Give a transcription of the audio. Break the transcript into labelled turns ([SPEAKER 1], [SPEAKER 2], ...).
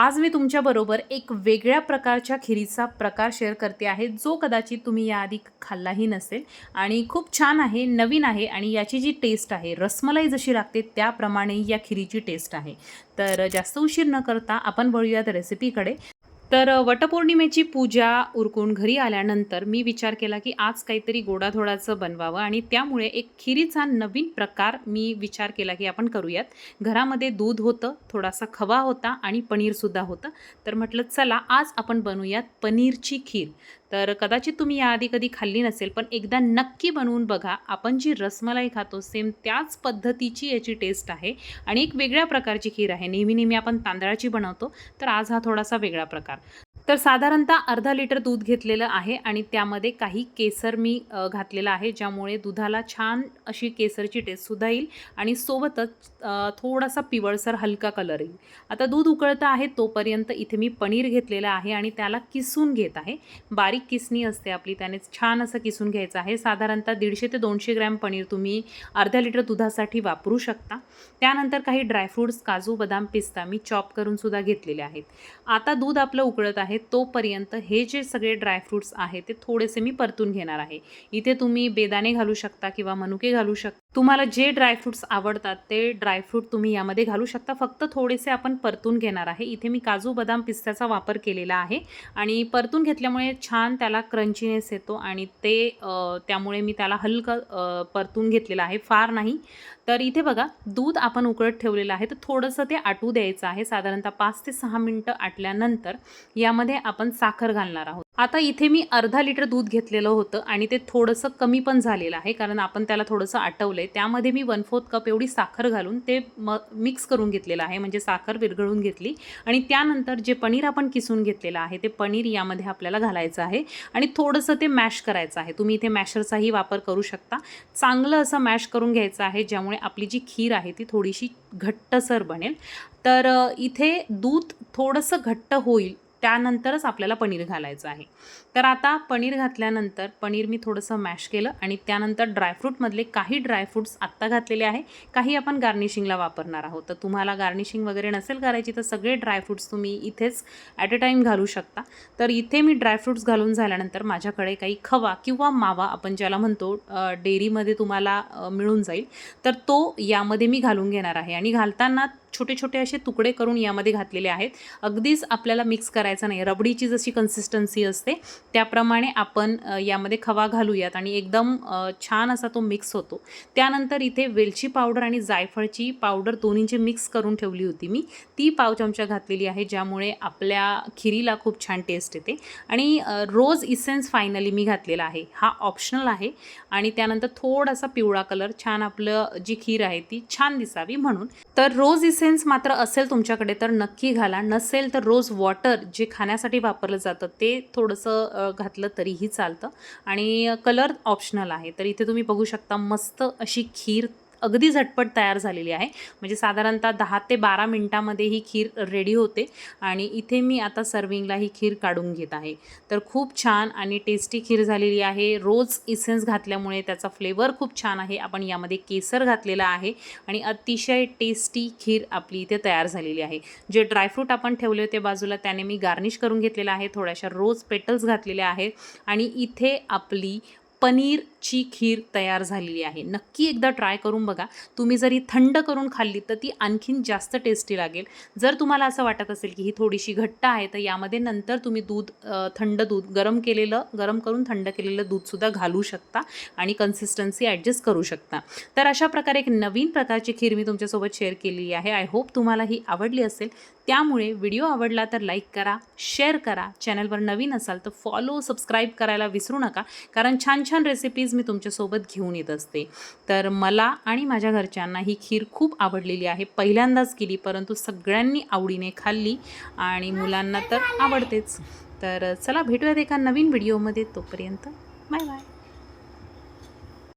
[SPEAKER 1] आज मी तुमच्याबरोबर एक वेगळ्या प्रकारच्या खिरीचा प्रकार शेअर करते आहे जो कदाचित तुम्ही याआधी खाल्लाही नसेल आणि खूप छान आहे नवीन आहे आणि याची जी टेस्ट आहे रसमलाई जशी लागते त्याप्रमाणे या खिरीची टेस्ट आहे. तर जास्त उशीर न करता आपण वळूयात रेसिपीकडे तर वटपौर्णिमेची पूजा उरकून घरी आल्यानंतर मी विचार केला की आज काहीतरी गोडाधोडाचं बनवावं आणि त्यामुळे एक खिरीचा नवीन प्रकार मी विचार केला की आपण करूयात. घरामध्ये दूध होतं थोडासा खवा होता आणि पनीरसुद्धा होतं. तर म्हटलं चला आज आपण बनवूयात पनीरची खीर. तर कदाचित तुम्ही याआधी कधी खाल्ली नसेल पण एकदा नक्की बनवून बघा. आपण जी रसमलाई खातो सेम त्याच पद्धतीची याची टेस्ट आहे आणि एक वेगळ्या प्रकारची खीर आहे. नेहमी नेहमी आपण तांदळाची बनवतो तर आज हा थोडासा वेगळा प्रकार. तर साधारणतः अर्धा लिटर दूध घेतलेलं आहे आणि त्यामध्ये काही केसर मी घातलेला घातलेलं आहे ज्यामुळे दुधाला छान अशी केसरची टेस्टसुद्धा येईल आणि सोबतच थोडासा पिवळसर हलका कलर येईल. आता दूध उकळतं आहे तोपर्यंत इथे मी पनीर घेतलेलं आहे आणि त्याला किसून घेत आहे. बारीक किसणी असते आपली त्याने छान असं किसून घ्यायचं आहे. साधारणतः दीडशे ते दोनशे ग्रॅम पनीर तुम्ही अर्ध्या लिटर दुधासाठी वापरू शकता. त्यानंतर काही ड्रायफ्रूट्स काजू बदाम पिस्ता मी चॉप करूनसुद्धा घेतलेले आहेत. आता दूध आपलं उकळत आहे तोपर्यंत हे जे सगळे ड्रायफ्रूट्स आहेत ते थोडेसे मी परतून घेणार आहे. इथे तुम्ही बेदाणे घालू शकता किंवा मनुके घालू शकता. तुम्हाला जे ड्रायफ्रूट्स आवडतात ते ड्रायफ्रूट तुम्ही यामध्ये घालू शकता. फक्त थोडेसे आपण परतून घेणार आहे. इथे मी काजू बदाम पिस्त्याचा वापर केलेला आहे. आणि परतून घेतल्यामुळे छान त्याला क्रंचीनेस येतो आणि ते त्यामुळे मी त्याला हलकं परतून घेतलेलं आहे. फार नाही. तर इथे बघा दूध आपण उकळत ठेवलेलं आहे. तर थोडंसं ते आटू द्यायचं आहे. साधारणतः पाच ते सहा मिनटं आटल्यानंतर यामध्ये आपण साखर घालणार आहोत. आता इथे मी अर्धा लिटर दूध घेतलेलं होतं आणि ते थोडंसं कमी पण झालेलं आहे कारण आपण त्याला थोडंसं आटवलं आहे त्यामध्ये मी वन फोर्थ कप एवढी साखर घालून ते म मिक्स करून घेतलेलं आहे म्हणजे साखर विरघळून घेतली. आणि त्यानंतर जे पनीर आपण किसून घेतलेलं आहे ते पनीर यामध्ये आपल्याला घालायचं आहे आणि थोडंसं ते मॅश करायचं आहे. तुम्ही इथे मॅशरचाही वापर करू शकता. चांगलं असं मॅश करून घ्यायचं आहे ज्यामुळे आपली जी खीर आहे ती थोडीशी घट्टसर बनेल. तर इथे दूध थोडंसं घट्ट होईल त्यानंतरच आपल्याला पनीर घालायचं आहे. तर आता पनीर घातल्यानंतर पनीर मी थोडंसं मॅश केलं आणि त्यानंतर ड्रायफ्रूटमधले काही ड्रायफ्रूट्स आत्ता घातलेले आहे. काही आपण गार्निशिंगला वापरणार आहोत. तर तुम्हाला गार्निशिंग वगैरे नसेल करायची तर सगळे ड्रायफ्रूट्स तुम्ही इथेच ॲट अ टाईम घालू शकता. तर इथे मी ड्रायफ्रूट्स घालून झाल्यानंतर माझ्याकडे काही खवा किंवा मावा आपण ज्याला म्हणतो डेअरीमध्ये तुम्हाला मिळून जाईल. तर तो यामध्ये मी घालून घेणार आहे. आणि घालताना छोटे छोटे असे तुकडे करून यामध्ये घातलेले आहेत. अगदीच आपल्याला मिक्स करायचं नाही रबडीची जशी कन्सिस्टन्सी असते त्याप्रमाणे आपण यामध्ये खवा घालूयात आणि एकदम छान असा तो मिक्स होतो. त्यानंतर इथे वेलची पावडर आणि जायफळची पावडर दोन्हींची मिक्स करून ठेवली होती मी. ती पाव चमचा घातलेली आहे ज्यामुळे आपल्या खिरीला खूप छान टेस्ट येते. आणि रोज इसेन्स फायनली मी घातलेला आहे. हा ऑप्शनल आहे. आणि त्यानंतर थोडासा पिवळा कलर छान आपलं जी खीर आहे ती छान दिसावी म्हणून. तर रोज इसेन्स सेन्स मात्र असेल तुमच्याकडे तर नक्की घाला. नसेल तर रोज वॉटर जे खाण्यासाठी वापरलं जातं ते थोडंसं घातलं तरीही चालतं. आणि कलर ऑप्शनल आहे. तर इथे तुम्ही बघू शकता मस्त अशी खीर अगदी झटपट तयार झालेली आहे. म्हणजे साधारणतः दहा ते बारा मिनटामध्ये ही खीर रेडी होते आणि इथे मी आता सर्विंगला ही खीर काढून घेत आहे. तर खूप छान आणि टेस्टी खीर झालेली आहे. रोज इसेन्स घातल्यामुळे त्याचा फ्लेवर खूप छान आहे. आपण यामध्ये केसर घातलेला आहे आणि अतिशय टेस्टी खीर आपली इथे तयार झालेली आहे. जे ड्रायफ्रूट आपण ठेवले होते बाजूला त्याने मी गार्निश करून घेतलेलं आहे. थोड्याशा रोज पेटल्स घातलेल्या आहेत आणि इथे आपली पनीरची खीर तयार झालेली आहे. नक्की एकदा ट्राय करून बघा. तुम्ही जर ही थंड करून खाल्ली तर ती आणखीन जास्त टेस्टी लागेल. जर तुम्हाला असं वाटत असेल की ही थोडीशी घट्ट आहे तर यामध्ये नंतर तुम्ही दूध थंड दूध गरम केलेलं गरम करून थंड केलेलं दूधसुद्धा घालू शकता आणि कन्सिस्टन्सी ॲडजस्ट करू शकता. तर अशा प्रकारे एक नवीन प्रकारची खीर मी तुमच्यासोबत शेअर केलेली आहे. आय होप तुम्हाला ही आवडली असेल. त्यामुळे व्हिडिओ आवडला तर लाईक करा शेअर करा. चॅनलवर नवीन असाल तर फॉलो सबस्क्राईब करायला विसरू नका. कारण छान छान रेसिपीज मी तुमच्यासोबत घेऊन येत असते. तर मला आणि माझ्या घरच्यांना ही खीर खूप आवडलेली आहे. पहिल्यांदाच केली परंतु सगळ्यांनी आवडीने खाल्ली आणि मुलांना तर आवडतेच. तर चला भेटूयात एका नवीन व्हिडिओमध्ये तोपर्यंत बाय बाय